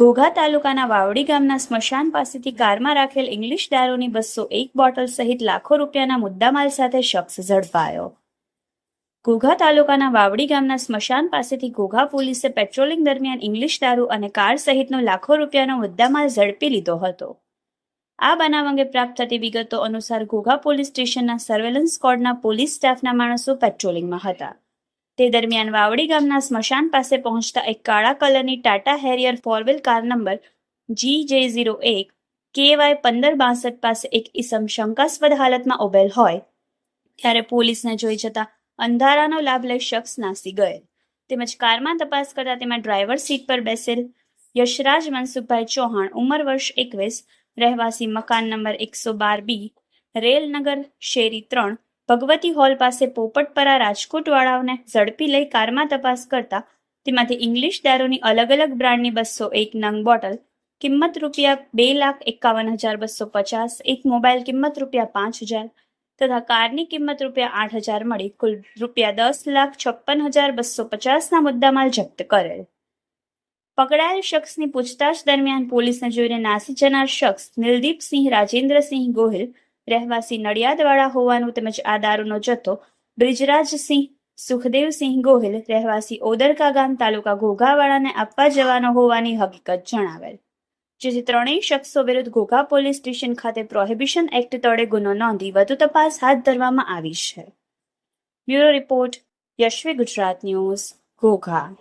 ઘોઘા તાલુકાના વાવડી ગામના સ્મશાન પાસેથી કારમાં રાખેલ ઇંગ્લિશ દારૂની બસો એક બોટલ સહિત લાખો રૂપિયાના મુદ્દામાલ સાથે શખ્સ ઝડપાયો. ઘોઘા તાલુકાના વાવડી ગામના સ્મશાન પાસેથી ઘોઘા પોલીસે પેટ્રોલિંગ દરમિયાન ઇંગ્લિશ દારૂ અને કાર સહિતનો લાખો રૂપિયાનો મુદ્દામાલ ઝડપી લીધો હતો. આ બનાવ અંગે પ્રાપ્ત થતી વિગતો અનુસાર ઘોઘા પોલીસ સ્ટેશનના સર્વેલન્સ સ્કોડના પોલીસ સ્ટાફના માણસો પેટ્રોલિંગમાં હતા. તે દરમિયાન વાવડી ગામના સ્મશાન પાસે પહોંચતા એક કાળા કલરની Tata Harrier four wheel car number G J zero એક કે વાય પંદર બાસઠ પાસે એક ઈસમ શંકાસ્પદ હાલતમાં ઉભેલ હોય, ત્યારે પોલીસને જોઈ જતા અંધારાનો લાભ લઈ શખ્સ નાસી ગયેલ. તેમજ કારમાં તપાસ કરતા તેમાં ડ્રાઈવર સીટ પર બેસેલ યશરાજ મનસુખભાઈ ચૌહાણ, ઉંમર વર્ષ એકવીસ, રહેવાસી મકાન નંબર એકસો બાર બી, રેલનગર શેરી ત્રણ ભગવતી હોલ પાસે પોપટપરા રાજકોટ વાળાઓને ઝડપી લઈ કારમાં તપાસ કરતા તેમાંથી ઇંગ્લિશ દારૂની અલગ અલગ બ્રાન્ડની બસો એક નંગ બોટલ, કિંમત રૂપિયા બે લાખ એકાવન હજાર બસો પચાસ, એક મોબાઈલ કિંમત રૂપિયા પાંચ હજાર તથા કારની કિંમત રૂપિયા આઠ હજાર મળી, કુલ રૂપિયા દસ લાખ છપ્પન હજાર બસો પચાસના મુદ્દામાલ જપ્ત કરેલ. પકડાયેલ શખ્સની પૂછતાછ દરમિયાન પોલીસને જોઈને નાસી જનાર શખ્સ નિલદીપસિંહ રાજેન્દ્રસિંહ ગોહિલ રહેવાસી નડિયાદવાળા હોવાનું તેમજ આ દારૂનો જથ્થો બ્રિજરાજસિંહ સુખદેવસિંહ ગોહિલ રહેવાસી ઓદરકા ગામ તાલુકા ઘોઘાવાળાને આપવા જવાનો હોવાની હકીકત જણાવેલ. જેથી ત્રણેય શખ્સો વિરુદ્ધ ઘોઘા પોલીસ સ્ટેશન ખાતે પ્રોહિબિશન એક્ટ તળે ગુનો નોંધી વધુ તપાસ હાથ ધરવામાં આવી છે. Bureau report Yashvi Gujarat news, Ghogha.